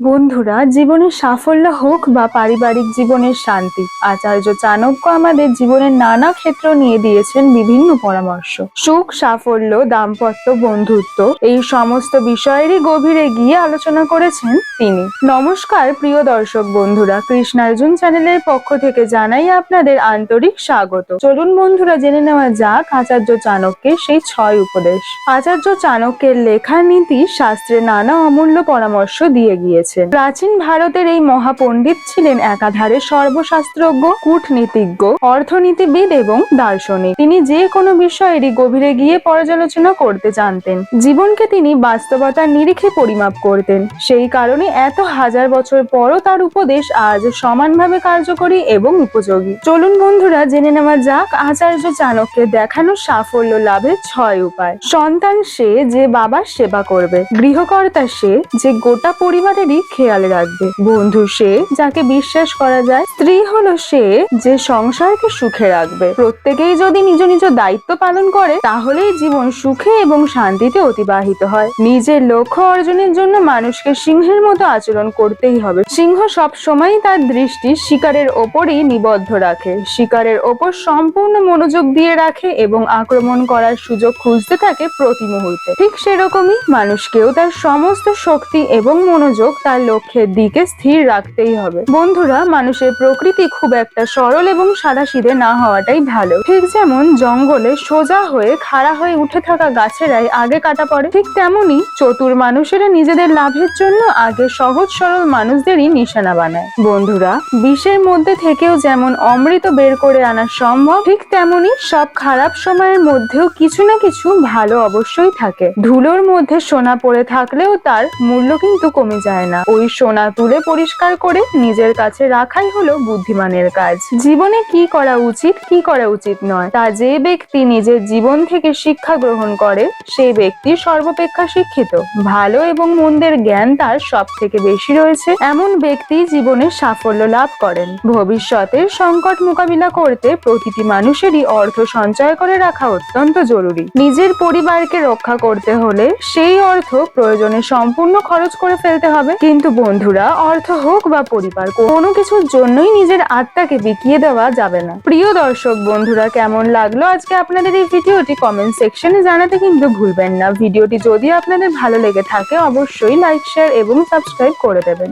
বন্ধুরা, জীবনের সাফল্য হোক বা পারিবারিক জীবনের শান্তি, আচার্য চাণক্য আমাদের জীবনের নানা ক্ষেত্র নিয়ে দিয়েছেন বিভিন্ন পরামর্শ। সুখ, সাফল্য, দাম্পত্য বন্ধুত্ব, এই সমস্ত বিষয়েরই গভীরে গিয়ে আলোচনা করেছেন তিনি। নমস্কার, প্রিয় দর্শক বন্ধুরা, কৃষ্ণার্জুন চ্যানেলের পক্ষ থেকে জানাই আপনাদের আন্তরিক স্বাগত। চলুন বন্ধুরা, জেনে নেওয়া যাক আচার্য চাণক্যের সেই ছয় উপদেশ। আচার্য চাণক্যের লেখা নীতি শাস্ত্রে নানা অমূল্য পরামর্শ দিয়ে গিয়েছেন প্রাচীন ভারতের এই মহাপণ্ডিত ছিলেন একাধারে সর্বশাস্ত্রজ্ঞ, কূটনীতিজ্ঞ, অর্থনীতিবিদ এবং দার্শনিক। তিনি যে কোনো বিষয়েরই গভীরে গিয়ে পর্যালোচনা করতে জানতেন। জীবনকে তিনি বাস্তবতার নিরিখে পরিমাপ করতেন। সেই কারণে এত হাজার বছর পরও তার উপদেশ আজ সমানভাবে কার্যকরী এবং উপযোগী। চলুন বন্ধুরা, জেনে নেওয়া যাক আচার্য চাণক্যের দেখানো সাফল্য লাভের ছয় উপায়। সন্তান সে যে বাবার সেবা করবে, গৃহকর্তা সে যে গোটা পরিবারেরই খেয়াল রাখবে। বন্ধু সে, যাকে বিশ্বাস করা যায়, স্ত্রী হলো সে যে সংসারকে সুখে রাখবে। প্রত্যেকেই যদি নিজ নিজ দায়িত্ব পালন করে, তাহলেই জীবন সুখে এবং শান্তিতে অতিবাহিত হয়। নিজের লক্ষ্য অর্জনের জন্য মানুষকে সিংহের মতো আচরণ করতেই হবে। সিংহ সব সময় তার দৃষ্টি শিকারের ওপরই নিবদ্ধ রাখে। শিকারের ওপর সম্পূর্ণ মনোযোগ দিয়ে রাখে এবং আক্রমণ করার সুযোগ খুঁজতে থাকে প্রতি মুহূর্তে। ঠিক সেরকমই মানুষকেও তার সমস্ত শক্তি এবং মনোযোগ তার লক্ষ্যের দিকে স্থির রাখতেই হবে। বন্ধুরা, মানুষের প্রকৃতি খুব একটা সরল এবং সাদাসিধে না হওয়াটাই ভালো। ঠিক যেমন জঙ্গলে সোজা হয়ে খাড়া হয়ে উঠে থাকা গাছেরাই আগে কাটা পড়ে, ঠিক তেমনি চতুর মানুষেরা নিজেদের লাভের জন্য আগে সহজ সরল মানুষদেরই নিশানা বানায়। বন্ধুরা, বিষের মধ্যে থেকেও যেমন অমৃত বের করে আনা সম্ভব, ঠিক তেমনি সব খারাপ সময়ের মধ্যেও কিছু না কিছু ভালো অবশ্যই থাকে। ধুলোর মধ্যে সোনা পড়ে থাকলেও তার মূল্য কিন্তু কমে যায় না। ওই সোনা তুলে পরিষ্কার করে নিজের কাছে রাখাই হলো বুদ্ধিমানের কাজ। জীবনে কি করা উচিত, কি করা উচিত নয়। তা যে ব্যক্তি নিজের জীবন থেকে শিক্ষা গ্রহণ করে, সেই ব্যক্তি সর্বাপেক্ষা শিক্ষিত। ভালো এবং মন্দের জ্ঞান তার সব থেকে বেশি রয়েছে। এমন ব্যক্তি জীবনে সাফল্য লাভ করেন। ভবিষ্যতের সংকট মোকাবিলা করতে প্রতিটি মানুষেরই অর্থ সঞ্চয় করে রাখা অত্যন্ত জরুরি। নিজের পরিবারকে রক্ষা করতে হলে সেই অর্থ প্রয়োজনে সম্পূর্ণ খরচ করে ফেলতে হবে। কিন্তু বন্ধুরা, অর্থ হোক বা পরিবার, কোনো কিছুর জন্যই নিজের আত্মাকে বিকিয়ে দেওয়া যাবে না। প্রিয় দর্শক বন্ধুরা, কেমন লাগল আজকে আপনাদের এই ভিডিওটি কমেন্ট সেকশনে জানাতে কিন্তু ভুলবেন না। ভিডিওটি যদি আপনাদের ভালো লেগে থাকে, অবশ্যই লাইক শেয়ার এবং সাবস্ক্রাইব করে দেবেন।